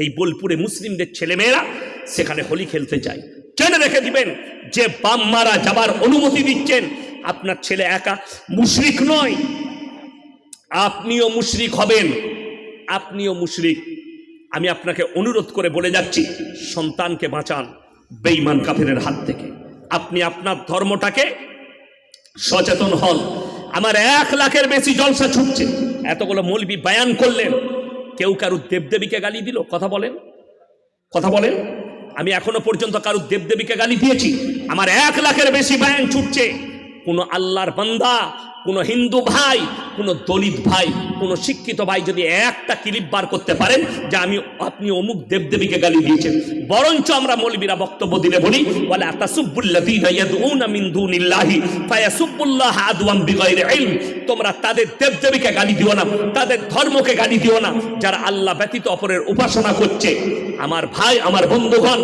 এই বোলপুরে মুসলিমদের ছেলেমেয়েরা সেখানে হোলি খেলতে যায়। জেনে রেখে দিবেন যে বাম মারা যাবার অনুমতি দিচ্ছেন, আপনার ছেলে একা। মুশরিক নয়। আপনিও মুশরিক হবেন। আপনিও মুশরিক। আমি আপনাকে অনুরোধ করে বলে যাচ্ছি, সন্তানকে বাঁচান বেঈমান কাফেরের হাত থেকে। আপনি আপনার ধর্মটাকে সচেতন হন। আমার এক লাখের বেশি জলসা ছুটছে। এতগুলো মৌলবি বায়ান করলেন। কেউ কারুর দেবদেবীকে গালি দিল? কথা বলেন। কথা বলেন। আমি এখনও পর্যন্ত কারুর দেবদেবীকে গালি দিয়েছি। আমার এক লাখের বেশি ব্যাংক ছুটছে। কোনো আল্লাহর বান্দা, কোনো হিন্দু ভাই, কোনো দলিত ভাই, কোনো শিক্ষিত ভাই যদি একটা ক্লিপ বার করতে পারেন যে আমি, আপনি অমুক দেবদেবীকে গালি দিয়েছেন। বরঞ্চ আমরা মৌলবীরা বক্তব্য দিলে বলি বলে তোমরা তাদের দেবদেবীকে গালি দিও না, তাদের ধর্মকে গালি দিও না। যারা আল্লাহ ব্যতীত অপরের উপাসনা করছে, আমার ভাই, আমার বন্ধুগণ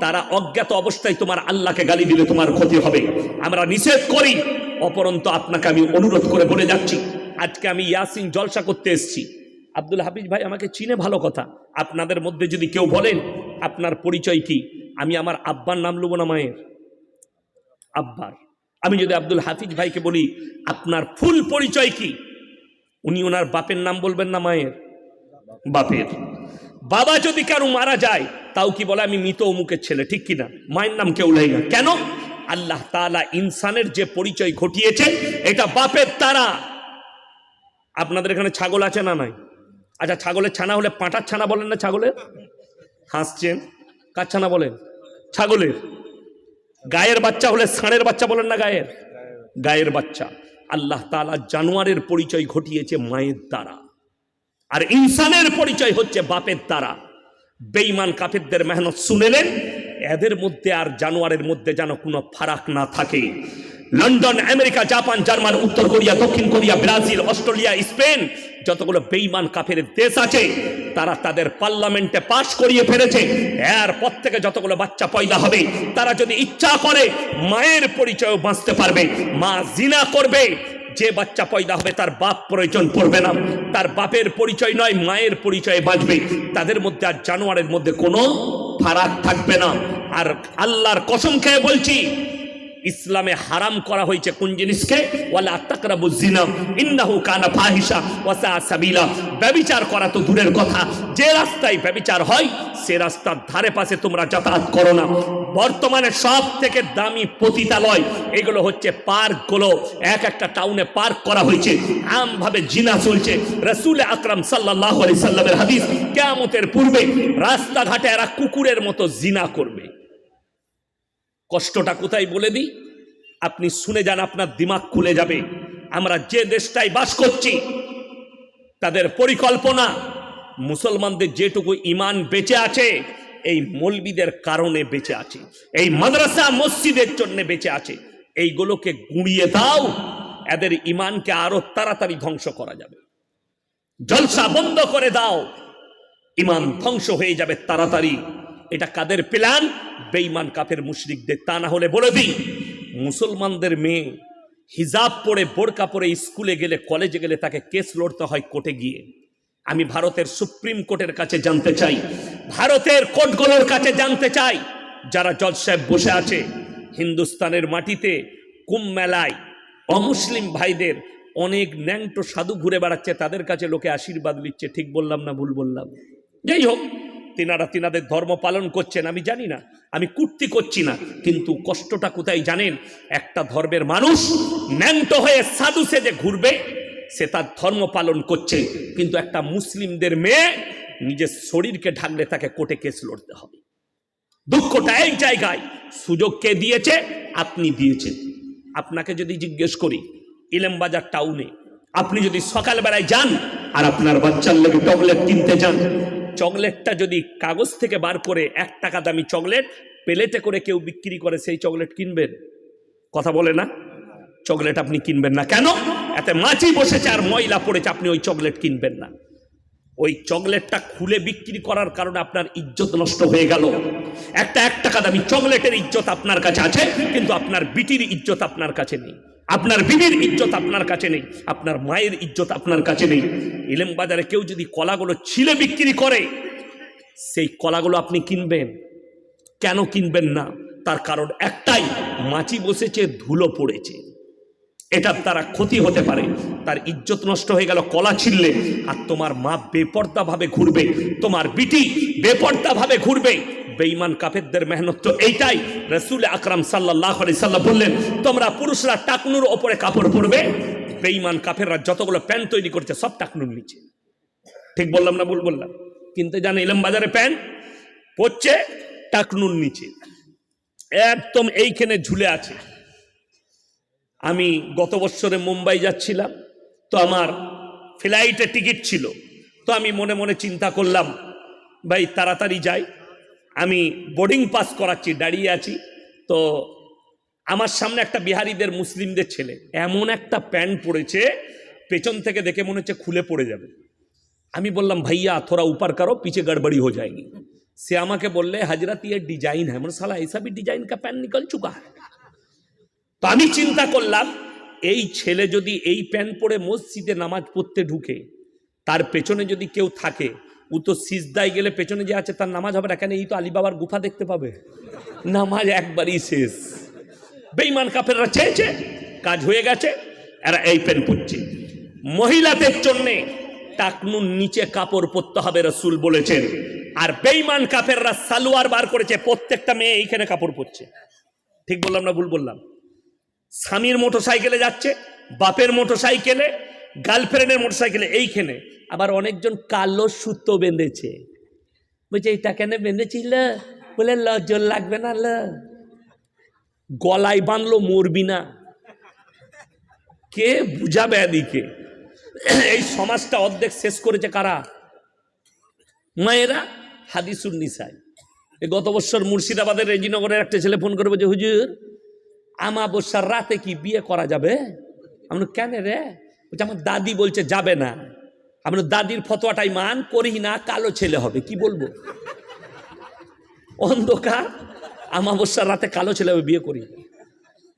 তারা অজ্ঞাত অবস্থায় তোমার আল্লাহকে গালি দিলে তোমার ক্ষতি হবে। আমরা নিষেধ করি, অপরন্ত আপনাকে আমি অনুরোধ করে বলে যাচ্ছি। আজকে আমি ইয়াসিন জলসা করতে এসেছি। আব্দুল হাফিজ ভাই আমাকে চিনে ভালো কথা। আপনাদের মধ্যে যদি কেউ বলেন, আপনার পরিচয় কি? আমি আমার আব্বার নাম লুবো না মায়ের। আব্বার। আমি যদি আব্দুল হাফিজ ভাইকে বলি, আপনার ফুল পরিচয় কি? উনি ওনার বাপের নাম বলবেন না মায়ের? বাপের। বাবা যদি কারও মারা যায়, তাও কি বলে, আমি মৃত অমুকের ছেলে ঠিক কিনা? মায়ের নাম কেউ লাই না। কেন? আল্লাহ তাআলা ইনসানের যে পরিচয় ঘটিয়েছে, এটা বাপের তারা। আপনাদের এখানে ছাগল আছে না নাই? আচ্ছা ছাগলের ছানা হলে পাঁটার ছানা বলেন না ছাগলের? হাসছেন? কার ছানা বলেন? ছাগলের। গায়ের বাচ্চা হলে ষাঁড়ের বাচ্চা বলেন না গায়ের? গায়ের বাচ্চা। আল্লাহ তাআলা জানোয়ারের পরিচয় ঘটিয়েছে মায়ের দ্বারা। আর ইনসানের পরিচয় হচ্ছে বাপের দ্বারা। বেঈমান কাফেরদের মেহনত শুনেলেন এদের মধ্যে আর জানোয়ারের মধ্যে যেন কোনো ফারাক না থাকে। লন্ডন, আমেরিকা, জাপান, জার্মান, উত্তর কোরিয়া, দক্ষিণ কোরিয়া, ব্রাজিল, অস্ট্রেলিয়া, স্পেন যতগুলো বেঈমান কাফের দেশ আছে, তারা তাদের পার্লামেন্টে পাশ করিয়ে ফেলেছে। এরপর থেকে যতগুলো বাচ্চা পয়দা হবে, তারা যদি ইচ্ছা করে, মায়ের পরিচয় বাঁচতে পারবে, মা জিনা করবে যে বাচ্চা পয়দা হবে, তার বাপ প্রয়োজন পড়বে না। তার বাপের পরিচয় নয়, মায়ের পরিচয়ে বাঁচবে। তাদের মধ্যে আর জানোয়ারের মধ্যে কোনো ফারাক থাকবে না। আর আল্লাহর কসম খেয়ে বলছি, ইসলামে হারাম করা হয়েছে কোন জিনিসকে? ওয়ালা তাকরাবু জিনা ইন্নাহু কানা ফাহিশা ওয়া সা সাবিলা। ব্যভিচার করা তো দূরের কথা। যে রাস্তায় ব্যভিচার হয় সে রাস্তার ধারে পাশে তোমরা যাতায়াত করো না। বর্তমানে সব থেকে দামি পতিতালয়, এগুলো হচ্ছে পার্কগুলো। এক একটা টাউনে পার্ক করা হয়েছে। আমভাবে জিনা চলছে। রসুল আকরাম সাল্লাহ আলি সাল্লামের হাদিস, কেয়ামতের পূর্বে রাস্তাঘাটে এরা কুকুরের মতো জিনা করবে। কষ্টটা কোথায় বলে দিই? আপনি শুনে যান, আপনার দিমাগ খুলে যাবে। আমরা যে দেশটায় বাস করছি, তাদের পরিকল্পনা মুসলমানদের যেটুকু ইমান বেঁচে আছে, এই মলবিদের কারণে বেঁচে আছে, এই মাদ্রাসা মসজিদের জন্য বেঁচে আছে, এইগুলোকে গুঁড়িয়ে দাও, এদের ইমানকে আরও তাড়াতাড়ি ধ্বংস করা যাবে। জলসা বন্ধ করে দাও, ইমান ধ্বংস হয়ে যাবে তাড়াতাড়ি। এটা কাদের প্ল্যান? বেঈমান কাফের মুশরিকদের, তা না হলে বলে দিই, মুসলমানদের মেয়ে হিজাব পরে বোরকা পরে স্কুলে গেলে, কলেজে গেলে তাকে কেস লড়তে হয় কোর্টে গিয়ে। আমি ভারতের সুপ্রিম কোর্টের কাছে জানতে চাই, ভারতের কোর্টগুলোর কাছে জানতে চাই, যারা জজ সাহেব বসে আছে, হিন্দুস্তানের মাটিতে কুম্ভ মেলায় অমুসলিম ভাইদের অনেক ন্যাংটো সাধু ঘুরে বেড়াচ্ছে, তাদের কাছে লোকে আশীর্বাদ নিচ্ছে, ঠিক বললাম না ভুল বললাম? যাই হোক, তিনারা তিনাদের ধর্ম পালন করছেন, আমি জানি না, আমি কুর্তি করছি না, কিন্তু কষ্টটা কোথায় জানেন? একটা ধর্মের মানুষ ন্যাংটো হয়ে সাধু সেজে ঘুরবে সে তার ধর্ম পালন করছে। কিন্তু একটা মুসলিমদের মেয়ে নিজের শরীরকে ঢাকলে তাকে কোর্টে কেস লড়তে হবে। দুঃখটা এই জায়গায়। সুযোগ কে দিয়েছে? আপনি দিয়েছেন। আপনাকে যদি জিজ্ঞেস করি, ইলেমবাজার টাউনে আপনি যদি সকালবেলায় যান আর আপনার বাচ্চার লেগে চকলেট কিনতে যান, চকলেটটা যদি কাগজ থেকে বার করে এক টাকা দামি চকলেট প্লেটে করে কেউ বিক্রি করে, সেই চকলেট কিনবেন? কথা বলে না? চকলেট আপনি কিনবেন না। কেন? এতে মাছি বসেছে আর ময়লা পড়েছে, আপনি ওই চকলেট কিনবেন না। ওই চকলেটটা খুলে বিক্রি করার কারণে আপনার ইজ্জত নষ্ট হয়ে গেল। একটা এক টাকা দামি চকলেটের ইজ্জত আপনার কাছে আছে, কিন্তু আপনার বিটির ইজ্জত আপনার কাছে নেই। আপনার বিবির ইজ্জত আপনার কাছে নেই, আপনার মায়ের ইজ্জত আপনার কাছে নেই। ইলেম বাজারে কেউ যদি কলাগুলো ছিলে বিক্রি করে, সেই কলাগুলো আপনি কিনবেন। কেন কিনবেন না? তার কারণ একটাই, মাছি বসেছে, ধুলো পড়েছে। এটার তারা ক্ষতি হতে পারে। তার ইজ্জত নষ্ট হয়ে গেল, কলা ছিললে আর তোমার মা বেপর্দা ভাবে ঘুরবে, তোমার বিটি বেপর্দা ভাবে ঘুরবে। বেঈমান কাফেরদের মেহনত তো এইটাই। রসুল আকরাম সাল্লাহ সাল্লাম বললেন, তোমরা পুরুষরা টাকনুর ওপরে কাপড় পরবে, বেঈমান কাফেররা যতগুলো প্যান্ট তৈরি করছে, সব টাকনুর নিচে। ঠিক বললাম না ভুল বললাম? কিনতে জান, এলাম বাজারে প্যান্ট পড়ছে টাকনুর নিচে। একদম এইখানে ঝুলে আছে। আমি গত বছরে মুম্বাই যাচ্ছিলাম, তো আমার ফ্লাইটে টিকিট ছিল। তো আমি মনে মনে চিন্তা করলাম, ভাই, তাড়াতাড়ি যাই। আমি বোর্ডিং পাস করাচ্ছি, দাঁড়িয়ে আছি। তো আমার সামনে একটা বিহারিদের, মুসলিমদের ছেলে, এমন একটা প্যান্ট পড়েছে পেছন থেকে দেখে মনে হচ্ছে খুলে পড়ে যাবে। আমি বললাম, ভাইয়া থোড়া উপার কারও, পিছে গড়বড়ি হয়ে যায়নি। সে আমাকে বললে হাজরাতিয়ার ডিজাইন হ্যাঁ। সালা এসবই ডিজাইন কা প্যান্ট নিকল চুকা হ্যাঁ? তো আমি চিন্তা করলাম, এই ছেলে যদি এই প্যান্ট পরে মসজিদে নামাজ পড়তে ঢুকে, তার পেছনে যদি কেউ থাকে, ও তো সিজদায় গেলে পেছনে যে আছে, তার নামাজ হবে না এই তো আলিবাবার গুফা দেখতে পাবে? নামাজ একবারই শেষ। বেইমান কাফেররা চেয়েছে কাজ হয়ে গেছে, এরা এই প্যান্ট পরছে। মহিলাদের জন্যে টাকনুর নিচে কাপড় পরতে হবে, রসুল বলেছেন। আর বেইমান কাফেররা সালোয়ার বার করেছে, প্রত্যেকটা মেয়ে এইখানে কাপড় পরছে। ঠিক বললাম না ভুল বললাম? স্বামীর মোটর সাইকেলে যাচ্ছে, বাপের মোটর সাইকেলে গার্লফ্রেন্ডের মোটর সাইকেলে এইখানে। আবার অনেকজন কালো সুতো বেঁধেছে। বলছে, এইটা কেন বেঁধেছিল? বলে লজ্জল লাগবে না, ল। গলায় বাঁধলো, মরবি না। কে বুঝাবে এদিকে? এই সমাজটা অর্ধেক শেষ করেছে কারা? মায়েরা? হাদিসুর এই গত বছর মুর্শিদাবাদের রেজিনগরের একটা ছেলে ফোন করে বলছে, হুজুর আমাবস্যার রাতে কি বিয়ে করা যাবে? আমি কেন রে? বলছে, আমার দাদি বলছে যাবে না। আমি দাদির ফতোয়াটাই মান করি না, কালো ছেলে হবে। কি বলব? অন্ধকার, আমাবস্যার রাতে কালো ছেলে হবে, বিয়ে করি।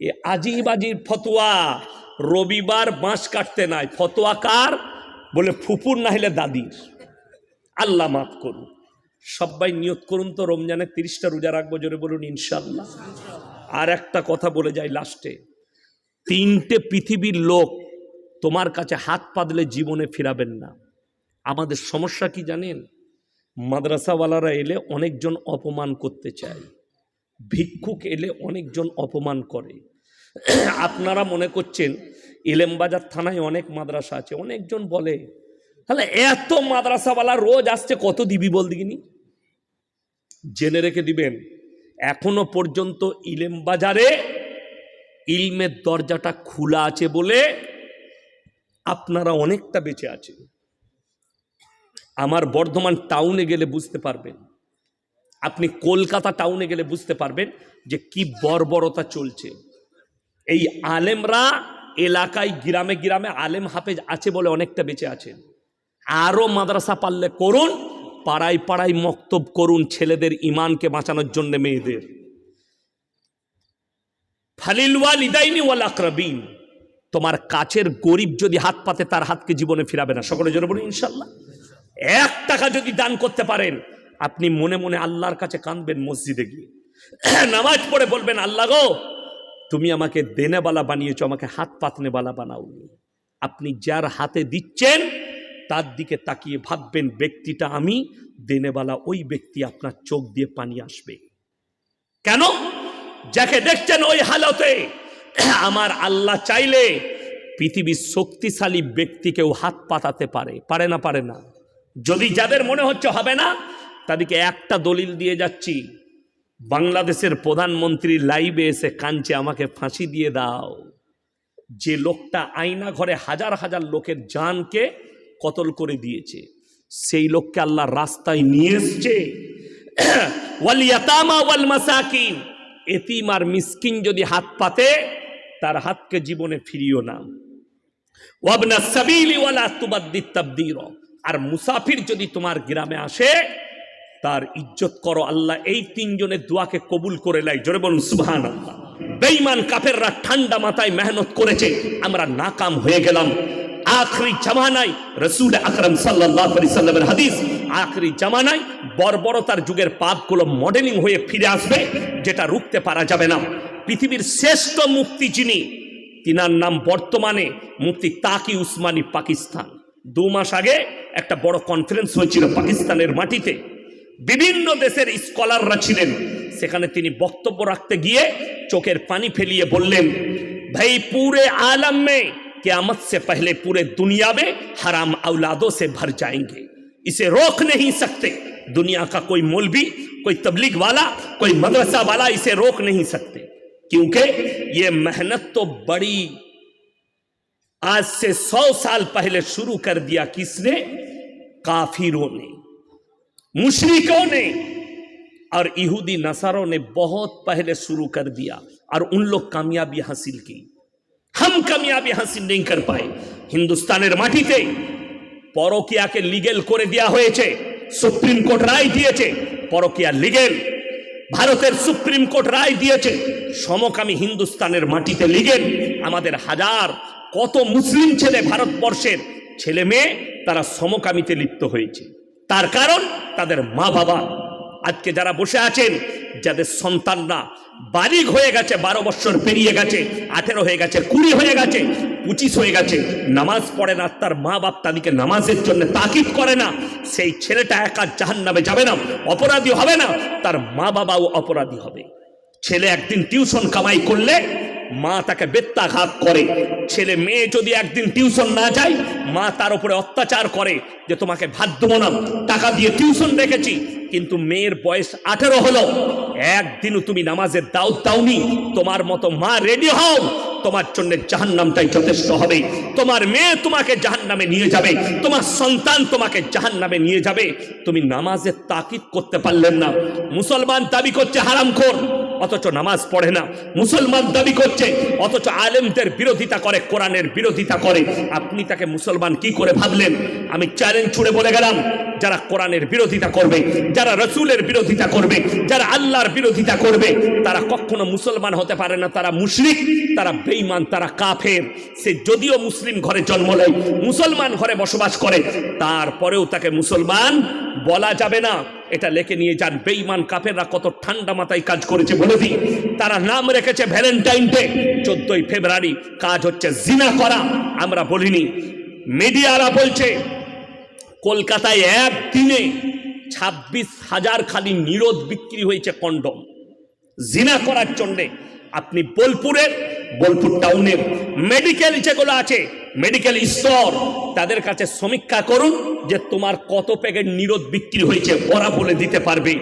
এ আজিব আজিব ফতোয়া রবিবার বাঁশ কাটতে নাই। ফতোয়া কার? বলে ফুপুর না হলে দাদির। আল্লাহ মাফ করুন সবাই নিয়ত করুন তো, রমজানের তিরিশটা রোজা রাখব, জোরে বলুন ইনশাল্লাহ আর একটা কথা বলে যাই লাস্টে। তিনটে পৃথিবীর লোক তোমার কাছে হাত পাতলে জীবনে ফিরাবেন না। আমাদের সমস্যা কি জানেন? মাদ্রাসাওয়ালারা এলে অনেকজন অপমান করতে চায়। ভিক্ষুক এলে অনেকজন অপমান করে। আপনারা মনে করছেন ইলেমবাজার থানায় অনেক মাদ্রাসা আছে, অনেকজন বলে, তাহলে এত মাদ্রাসাওয়ালা রোজ আসছে, কত দিবি বল দিগিনি জেনে রেখে দিবেন। এখনও পর্যন্ত ইলেম বাজারে ইলমের দরজাটা খোলা আছে বলে আপনারা অনেকটা বেঁচে আছেন। আমার বর্ধমান টাউনে গেলে বুঝতে পারবেন। আপনি কলকাতা টাউনে গেলে বুঝতে পারবেন যে কি বর্বরতা চলছে। এই আলেমরা এলাকায় গ্রামে গ্রামে আলেম হাফেজ আছে বলে অনেকটা বেঁচে আছেন। আরও মাদ্রাসা পারলে করুন পাড়ায় পাড়ায় মক্তব করুন ছেলেদের ইমানকে বাঁচানোর জন্য মেয়েদের। তোমার কাছের গরিব যদি হাত পাতে, তার হাতকে জীবনে ফিরাবে না। সকলের জন্য বলুন ইনশাল্লাহ এক টাকা যদি দান করতে পারেন, আপনি মনে মনে আল্লাহর কাছে কাঁদবেন মসজিদে গিয়ে। নামাজ পড়ে বলবেন, আল্লাহ গো, তুমি আমাকে দেনেবালা বানিয়েছো, আমাকে হাত পাতনেবালা বানাওনি। আপনি যার হাতে দিচ্ছেন তার দিকে তাকিয়ে ভাববেন, ব্যক্তিটা আমি দেনেবালা ওই ব্যক্তি আপনার চোখ দিয়ে পানি আসবে। কেন? যাকে দেখছেন ওই হালতে, আমার আল্লাহ চাইলে পৃথিবীর শক্তিশালী ব্যক্তিকেও হাত পাতাতে পারে পারে না পারে না। যদি যাদের মনে হচ্ছে হবে না, তাদেরকে একটা দলিল দিয়ে যাচ্ছি। বাংলাদেশের প্রধানমন্ত্রী লাইভে এসে কাঞ্চে আমাকে ফাঁসি দিয়ে দাও। যে লোকটা আয়না ঘরে হাজার হাজার লোকের জানকে কতল করে দিয়েছে। সেই লোককে আল্লাহ রাস্তায় নিয়ে এসছে। ওয়াল ইয়াতামা ওয়াল মাসাকিন। এতিম আর মিসকিন যদি হাত পাতে, তার হাতকে জীবনে ফিরিও না। ওয়াবনা সাবিলি ওয়ালা তুবাদ্দিত তাবদীর। আর মুসাফির যদি তোমার গ্রামে আসে, তার ইজ্জত করো। আল্লাহ এই তিনজনের দোয়াকে কবুল করে লাই জোরে বলুন সুবহান আল্লাহ বেঈমান কাফেররা ঠান্ডা মাথায় মেহনত করেছে। আমরা নাকাম হয়ে গেলাম। আখরি জামানায় রসুল আকরম সাল্লাহ সাল্লামের হাদিস, আখরি জামানায় বর্বরতার যুগের পাপগুলো মডেলিং হয়ে ফিরে আসবে, যেটা রুখতে পারা যাবে না। পৃথিবীর শ্রেষ্ঠ মুক্তি যিনি, তিনার নাম বর্তমানে মুক্তি তাকি উসমানী পাকিস্তান। দু মাস আগে একটা বড় কনফারেন্স হয়েছিল পাকিস্তানের মাটিতে। বিভিন্ন দেশের স্কলাররা ছিলেন। সেখানে তিনি বক্তব্য রাখতে গিয়ে চোখের পানি ফেলিয়ে বললেন, ভাই, পুরে আলমে क्यामत से पहले पूरे दुनिया में हराम औलादों से भर जाएँगे। इसे रोक नहीं सकते। दुनिया का कोई मौलवी, कोई तबलीग वाला, कोई मदरसा वाला इसे रोक नहीं सकते। क्योंकि ये मेहनत तो बड़ी, आज से सौ साल पहले शुरू कर दिया किसने? काफिरों ने, मुशरिकों ने, और यहूदी नसारों ने बहुत पहले शुरू कर दिया, और उन लोग कामयाबी हासिल की। হাম কামিয়াবি হাসিন ডিঙ্কার পায়। হিন্দুস্তানের মাটিতে পরকিয়াকে লিগেল করে দেয়া হয়েছে, সুপ্রিম কোর্ট রায় দিয়েছে, পরকিয়া লিগেল। ভারতের সুপ্রিম কোর্ট রায় দিয়েছে, সমকামী হিন্দুস্তানের মাটিতে লিগেল। আমাদের হাজার কত মুসলিম ছেলে ভারতবর্ষের ছেলে মেয়ে, তারা সমকামিতে লিপ্ত হয়েছে। তার কারণ তাদের মা বাবা আজকে যারা বসে আছেন যাদের সন্তানরা বালিগ হয়ে গেছে, বারো বছর পেরিয়ে গেছে, আঠেরো হয়ে গেছে, কুড়ি হয়ে গেছে, পঁচিশ হয়ে গেছে, নামাজ পড়ে না, তার মা বাপ তাদেরকে নামাজের জন্য তাকিদ করে না, সেই ছেলেটা একা জাহান নামে যাবে না, অপরাধী হবে না, তার মা বাবাও অপরাধী হবে। ছেলে একদিন টিউশন কামাই করলে, মা তাকে বেত্যাঘাত করে। ছেলে মেয়ে যদি একদিন টিউশন না যায়, মা তার উপরে অত্যাচার করে যে তোমাকে ভাত দেবো না, টাকা দিয়ে টিউশন রেখেছি কিন্তু মেয়ের বয়স আঠেরো হলো। একদিনও তুমি নামাজের দাও দাওনি। তোমার মতো মা রেডি হও। তোমার জন্য জাহান্নামটাই যথেষ্ট হবে। তোমার মেয়ে তোমাকে জাহান্নামে নিয়ে যাবে। তোমার সন্তান তোমাকে জাহান্নামে নিয়ে যাবে। তুমি নামাজের তাকিদ করতে পারলেন না। মুসলমান দাবি করছে হারামখোর। অথচ নামাজ পড়ে না। মুসলমান দাবি করছে, অথচ আলেমদের বিরোধিতা করে, কোরআনের বিরোধিতা করে। আপনি তাকে মুসলমান কি করে ভাবলেন? আমি চ্যালেঞ্জ ছুড়ে বলে গেলাম। যারা কোরআনের বিরোধিতা করবে, যারা রসুলের বিরোধিতা করবে, যারা আল্লাহর বিরোধিতা করবে, তারা কখনো মুসলমান হতে পারে না, তারা মুশরিক, তারা বেঈমান, তারা কাফের। সে যদিও মুসলিম ঘরে জন্ম নেয়, মুসলমান ঘরে বসবাস করে, তারপরেও তাকে মুসলমান বলা যাবে না। এটা লেখে নিয়ে যান, বেঈমান কাফেররা কত ঠান্ডা মাথায় কাজ করেছে বলে দিই। তারা নাম রেখেছে ভ্যালেন্টাইন ডে, চোদ্দই ফেব্রুয়ারি। কাজ হচ্ছে জিনা করা, আমরা বলিনি। মিডিয়ারা বলছে কলকাতায় একদিনে ছাব্বিশ হাজার খালি নিরোধ বিক্রি হয়েছে কন্ডম। জিনা করার জন্যে আপনি বোলপুরের, বোলপুর টাউনের মেডিকেল যেগুলো আছে, মেডিকেল স্টোর, তাদের কাছে সমীক্ষা করুন যে তোমার কত প্যাকেট নিরোধ বিক্রি হয়েছে। ওরা বলে দিতে পারবে,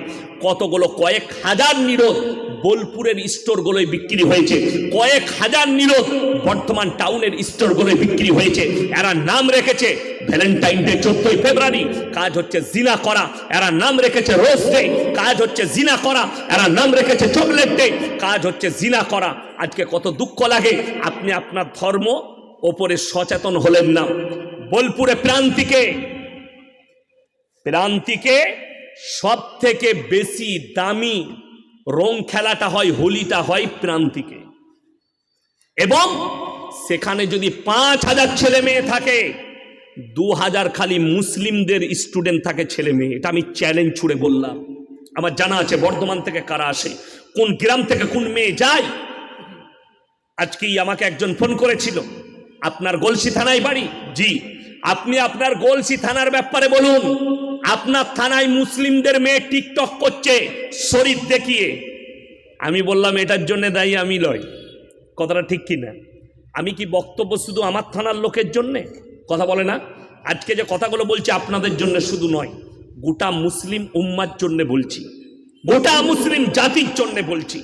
কতগুলো, কয়েক হাজার নিরোধ বোলপুরের স্টোরগুলোয় বিক্রি হয়েছে। কয়েক হাজার নিরোধ বর্তমান টাউনের স্টোরগুলোয় বিক্রি হয়েছে। এরা নাম রেখেছে ভ্যালেন্টাইন ডে চোদ্দই ফেব্রুয়ারি। কাজ হচ্ছে জিনা করা, এরা নাম রেখেছে রোজ ডে। কাজ হচ্ছে জিনা করা, এরা নাম রেখেছে চকলেট ডে। কাজ হচ্ছে জিনা করা। আজকে কত দুঃখ লাগে, আপনি আপনার ধর্ম ওপরে সচেতন হলেন না। বোলপুরে প্রান্তিকে প্রান্তিকে সব থেকে বেশি দামি রং খেলাটা হয়, হোলিটা হয় প্রান্তিকে। এবং সেখানে যদি পাঁচ হাজার ছেলে মেয়ে থাকে দু হাজার খালি মুসলিমদের স্টুডেন্ট থাকে ছেলে মেয়ে। এটা আমি চ্যালেঞ্জ ছুড়ে বললাম। আমার জানা আছে বর্ধমান থেকে কারা আসে, কোন গ্রাম থেকে কোন মেয়ে যায়। আজকেই আমাকে একজন ফোন করেছিল, আপনার গলসি থানায় বাড়ি? জি, আপনি আপনার গলসি থানার ব্যাপারে বলুন। আপনার থানায় মুসলিমদের মেয়ে টিকটক করছে, শরীর দেখিয়ে। আমি বললাম, এটার জন্য দায়ী আমি লয় কথাটা ঠিক কি না আমি কি বক্তব্য শুধু আমার থানার লোকের জন্যে? কথা বলে না? আজকে যে কথাগুলো বলছি আপনাদের জন্য শুধু নয়, গোটা মুসলিম উম্মার জন্য বলছি। গোটা মুসলিম জাতির জন্য বলছি।